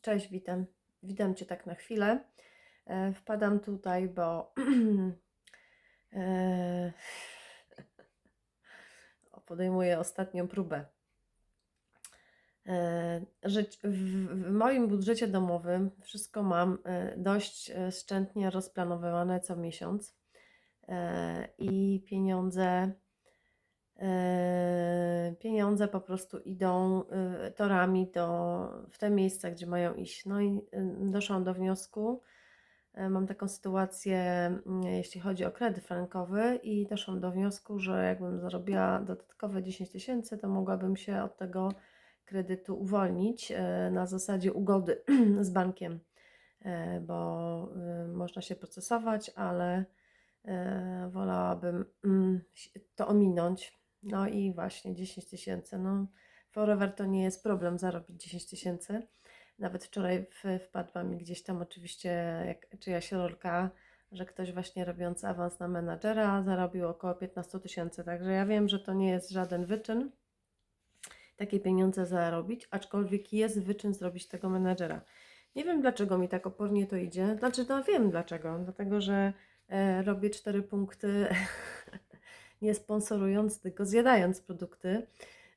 Cześć, witam. Witam Cię tak na chwilę. E, Wpadam tutaj, bo e, podejmuję ostatnią próbę. E, w, moim budżecie domowym wszystko mam dość szczętnie rozplanowane co miesiąc i pieniądze pieniądze po prostu idą e, torami do, w te miejsca, gdzie mają iść. No i e, doszłam do wniosku, e, mam taką sytuację, mm, jeśli chodzi o kredyt frankowy i doszłam do wniosku, że jakbym zarobiła dodatkowe 10 tysięcy, to mogłabym się od tego kredytu uwolnić e, na zasadzie ugody z bankiem, e, bo e, można się procesować, ale wolałabym mm, to ominąć. No i właśnie 10 tysięcy. No, forever to nie jest problem zarobić 10 tysięcy. Nawet wczoraj wpadła mi gdzieś tam oczywiście jak, czyjaś rolka, że ktoś właśnie robiąc awans na menadżera zarobił około 15 tysięcy. Także ja wiem, że to nie jest żaden wyczyn takie pieniądze zarobić, aczkolwiek jest wyczyn zrobić tego menadżera. Nie wiem dlaczego mi tak opornie to idzie. Znaczy, no wiem dlaczego. Dlatego, że e, robię cztery punkty nie sponsorując, tylko zjadając produkty,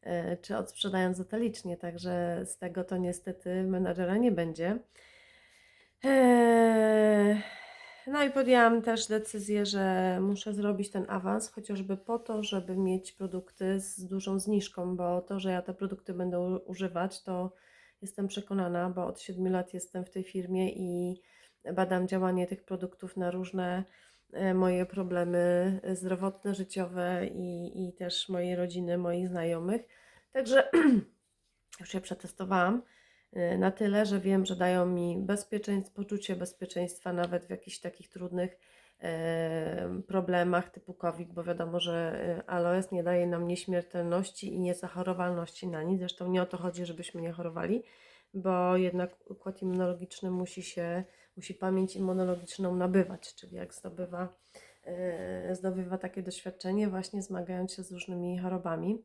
e, czy odsprzedając detalicznie. Także z tego to niestety menadżera nie będzie. Eee, No i podjęłam też decyzję, że muszę zrobić ten awans, chociażby po to, żeby mieć produkty z dużą zniżką, bo to, że ja te produkty będę używać, to jestem przekonana, bo od 7 lat jestem w tej firmie i badam działanie tych produktów na różne e, moje problemy zdrowotne, życiowe i, i też mojej rodziny, moich znajomych. Także już je przetestowałam y, na tyle, że wiem, że dają mi bezpieczeństwo, poczucie bezpieczeństwa nawet w jakichś takich trudnych e, problemach typu COVID, bo wiadomo, że aloes nie daje nam nieśmiertelności i niezachorowalności na nic. Zresztą nie o to chodzi, żebyśmy nie chorowali, bo jednak układ immunologiczny musi się, musi pamięć immunologiczną nabywać, czyli jak zdobywa, e, zdobywa takie doświadczenie, właśnie zmagając się z różnymi chorobami.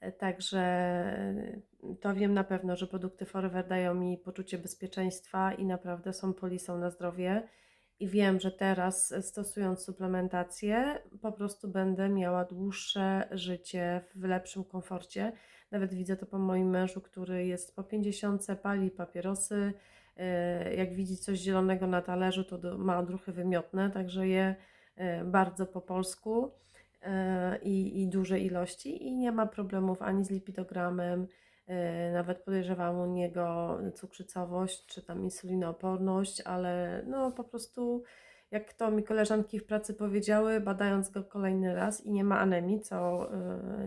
E, Także e, to wiem na pewno, że produkty Forever dają mi poczucie bezpieczeństwa i naprawdę są polisą na zdrowie. I wiem, że teraz stosując suplementację, po prostu będę miała dłuższe życie w lepszym komforcie. Nawet widzę to po moim mężu, który jest po 50, pali papierosy. E, Jak widzi coś zielonego na talerzu, to do- ma odruchy wymiotne, także je e, bardzo po polsku e, i, i duże ilości i nie ma problemów ani z lipidogramem, nawet podejrzewam u niego cukrzycowość czy tam insulinooporność, ale no po prostu jak to mi koleżanki w pracy powiedziały, badając go kolejny raz i nie ma anemii, co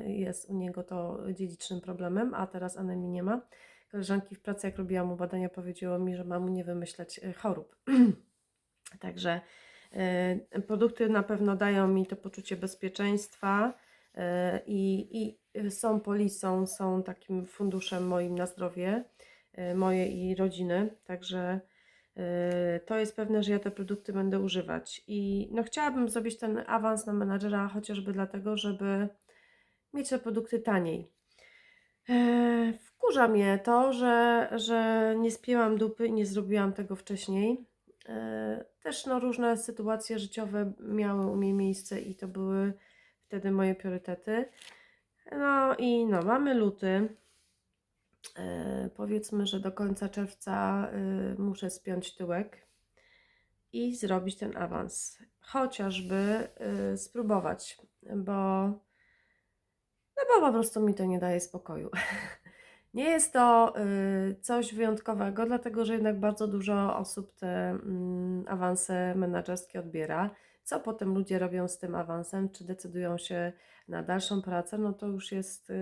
jest u niego to dziedzicznym problemem, a teraz anemii nie ma. Koleżanki w pracy, jak robiłam mu badania, powiedziało mi, że mam nie wymyślać e, chorób. Także e, produkty na pewno dają mi to poczucie bezpieczeństwa e, i, są polisą, są takim funduszem moim na zdrowie moje i rodziny. Także to jest pewne, że ja te produkty będę używać. I no, chciałabym zrobić ten awans na menadżera chociażby dlatego, żeby mieć te produkty taniej. E, Wkurza mnie to, że, że nie spięłam dupy i nie zrobiłam tego wcześniej. E, Też no, różne sytuacje życiowe miały u mnie miejsce i to były wtedy moje priorytety. No i no, mamy luty. E, Powiedzmy, że do końca czerwca e, muszę spiąć tyłek i zrobić ten awans. Chociażby e, spróbować, bo no bo po prostu mi to nie daje spokoju. Nie jest to y, coś wyjątkowego, dlatego że jednak bardzo dużo osób te mm, awanse menedżerskie odbiera. Co potem ludzie robią z tym awansem, czy decydują się na dalszą pracę, no to już jest, y,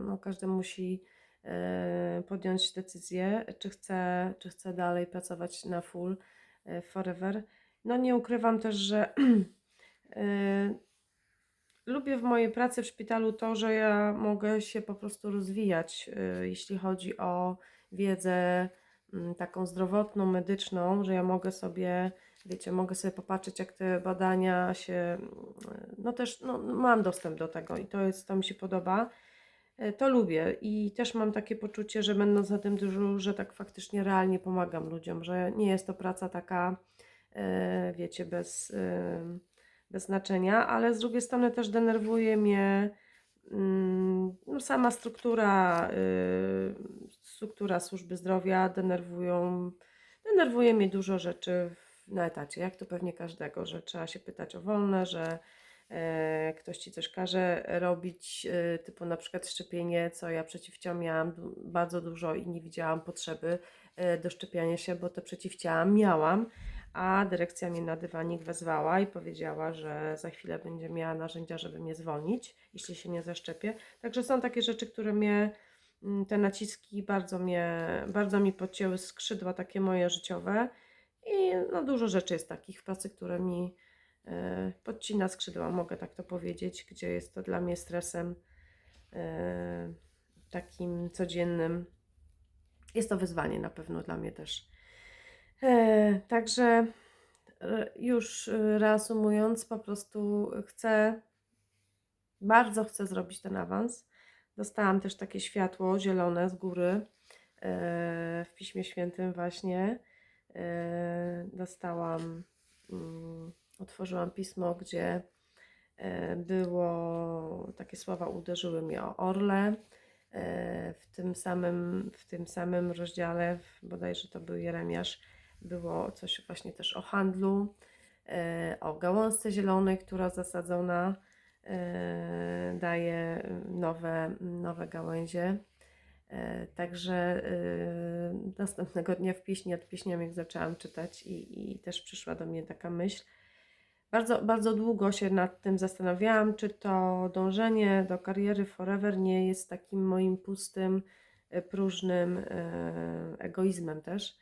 no każdy musi y, podjąć decyzję, czy chce, czy chce dalej pracować na full forever. No nie ukrywam też, że Lubię w mojej pracy w szpitalu to, że ja mogę się po prostu rozwijać, y, jeśli chodzi o wiedzę mm, taką zdrowotną, medyczną, że ja mogę sobie, wiecie, mogę sobie popatrzeć, jak te badania się, mm, no też, no, mam dostęp do tego i to jest, to mi się podoba. E, To lubię i też mam takie poczucie, że będąc na tym dyżuru, że tak faktycznie realnie pomagam ludziom, że nie jest to praca taka, e, wiecie, bez, e, bez znaczenia, ale z drugiej strony też denerwuje mnie mm, no, sama struktura, y, struktura służby zdrowia, denerwują, denerwuje mnie dużo rzeczy na etacie, jak to pewnie każdego, że trzeba się pytać o wolne, że ktoś ci coś każe robić, e, typu na przykład szczepienie, co ja przeciwciał miałam bardzo dużo i nie widziałam potrzeby e, do szczepiania się, bo te przeciwciała miałam, a dyrekcja mnie na dywanik wezwała i powiedziała, że za chwilę będzie miała narzędzia, żeby mnie zwolnić, jeśli się nie zaszczepię. Także są takie rzeczy, które mnie, mm, te naciski bardzo mnie, bardzo mi podcięły skrzydła takie moje życiowe i no dużo rzeczy jest takich w pracy, które mi e, podcina skrzydła, mogę tak to powiedzieć, gdzie jest to dla mnie stresem e, takim codziennym. Jest to wyzwanie na pewno dla mnie też. E, Także e, już e, reasumując, po prostu chcę, bardzo chcę zrobić ten awans. Dostałam też takie światło zielone z góry e, w Piśmie Świętym właśnie. E, Dostałam, mm, otworzyłam pismo, gdzie e, było, takie słowa uderzyły mnie o orle. E, W tym samym, w tym samym rozdziale, bodajże to był Jeremiasz, było coś właśnie też o handlu, e, o gałązce zielonej, która zasadzona daje nowe, nowe gałęzie. Także następnego dnia w pieśni od pieśniami, zaczęłam czytać, i, i też przyszła do mnie taka myśl. Bardzo, bardzo długo się nad tym zastanawiałam, czy to dążenie do kariery forever nie jest takim moim pustym, e, próżnym e, egoizmem też.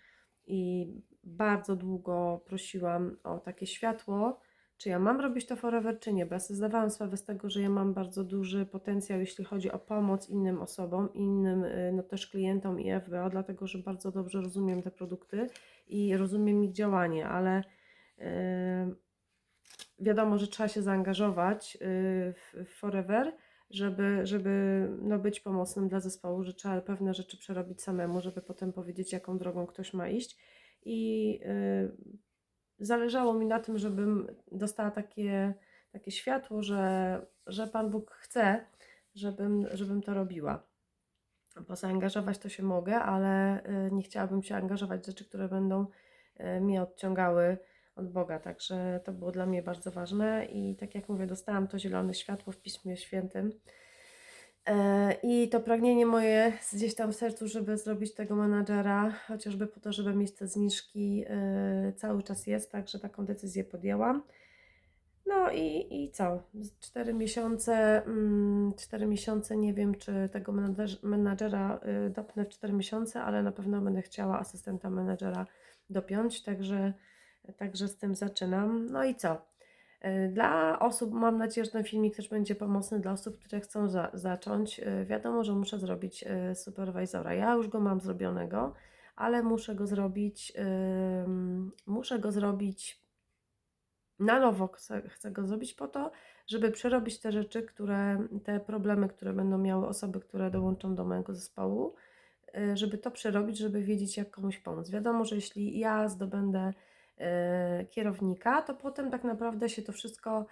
I bardzo długo prosiłam o takie światło, czy ja mam robić to forever, czy nie, bo ja sobie zdawałam sprawę z tego, że ja mam bardzo duży potencjał, jeśli chodzi o pomoc innym osobom, innym y, no też klientom i FBO, dlatego że bardzo dobrze rozumiem te produkty i rozumiem ich działanie, ale y, wiadomo, że trzeba się zaangażować y, w, forever, żeby, żeby no, być pomocnym dla zespołu, że trzeba pewne rzeczy przerobić samemu, żeby potem powiedzieć, jaką drogą ktoś ma iść. I y, zależało mi na tym, żebym dostała takie, takie światło, że, że Pan Bóg chce, żebym, żebym to robiła. Bo zaangażować to się mogę, ale y, nie chciałabym się angażować w rzeczy, które będą mnie odciągały od Boga. Także to było dla mnie bardzo ważne i tak jak mówię, dostałam to zielone światło w Piśmie Świętym. E, I to pragnienie moje gdzieś tam w sercu, żeby zrobić tego menadżera, chociażby po to, żeby mieć te zniżki, e, cały czas jest, także taką decyzję podjęłam. No i, i co? Cztery miesiące, mm, cztery miesiące, nie wiem czy tego menadżer, menadżera y, dopnę w cztery miesiące, ale na pewno będę chciała asystenta menadżera dopiąć, także, także z tym zaczynam. No i co? Y, Dla osób, mam nadzieję, że ten filmik też będzie pomocny dla osób, które chcą za, zacząć. Y, Wiadomo, że muszę zrobić y, superwizora. Ja już go mam zrobionego, ale muszę go zrobić, muszę go zrobić na nowo chcę, chcę go zrobić po to, żeby przerobić te rzeczy, które, te problemy, które będą miały osoby, które dołączą do mojego zespołu, żeby to przerobić, żeby wiedzieć, jak komuś pomóc. Wiadomo, że jeśli ja zdobędę kierownika, to potem tak naprawdę się to wszystko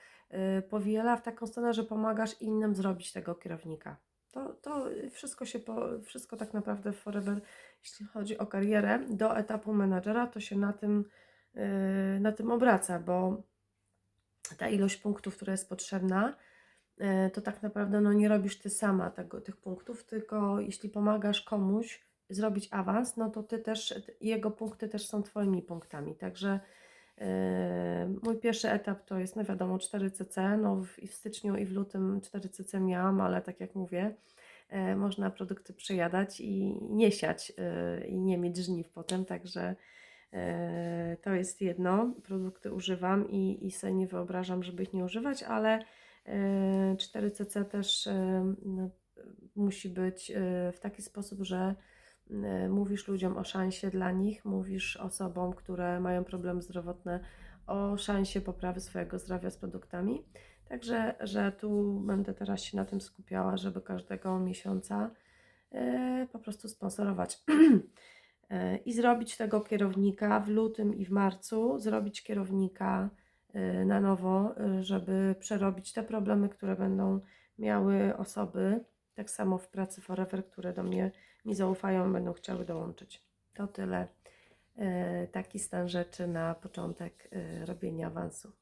y, powiela w taką stronę, że pomagasz innym zrobić tego kierownika. To, to wszystko się, po, wszystko tak naprawdę Forever, jeśli chodzi o karierę, do etapu menadżera, to się na tym, y, na tym obraca, bo ta ilość punktów, która jest potrzebna, e, to tak naprawdę no, nie robisz ty sama tego, tych punktów, tylko jeśli pomagasz komuś zrobić awans, no to ty też, jego punkty też są twoimi punktami. Także e, mój pierwszy etap to jest, no wiadomo, 4CC, no w, i w styczniu i w lutym 4CC miałam, ale tak jak mówię, e, można produkty przejadać i nie siać e, i nie mieć żniw potem, także E, To jest jedno, produkty używam i, i sobie nie wyobrażam, żeby ich nie używać, ale e, 4CC też e, no, musi być e, w taki sposób, że mówisz ludziom o szansie dla nich, mówisz osobom, które mają problemy zdrowotne, o szansie poprawy swojego zdrowia z produktami. Także, że tu będę teraz się na tym skupiała, żeby każdego miesiąca e, po prostu sponsorować. E, I zrobić tego kierownika w lutym i w marcu, zrobić kierownika na nowo, żeby przerobić te problemy, które będą miały osoby, tak samo w pracy Forever, które do mnie mi zaufają, będą chciały dołączyć. To tyle. E, Taki stan rzeczy na początek e, robienia awansu.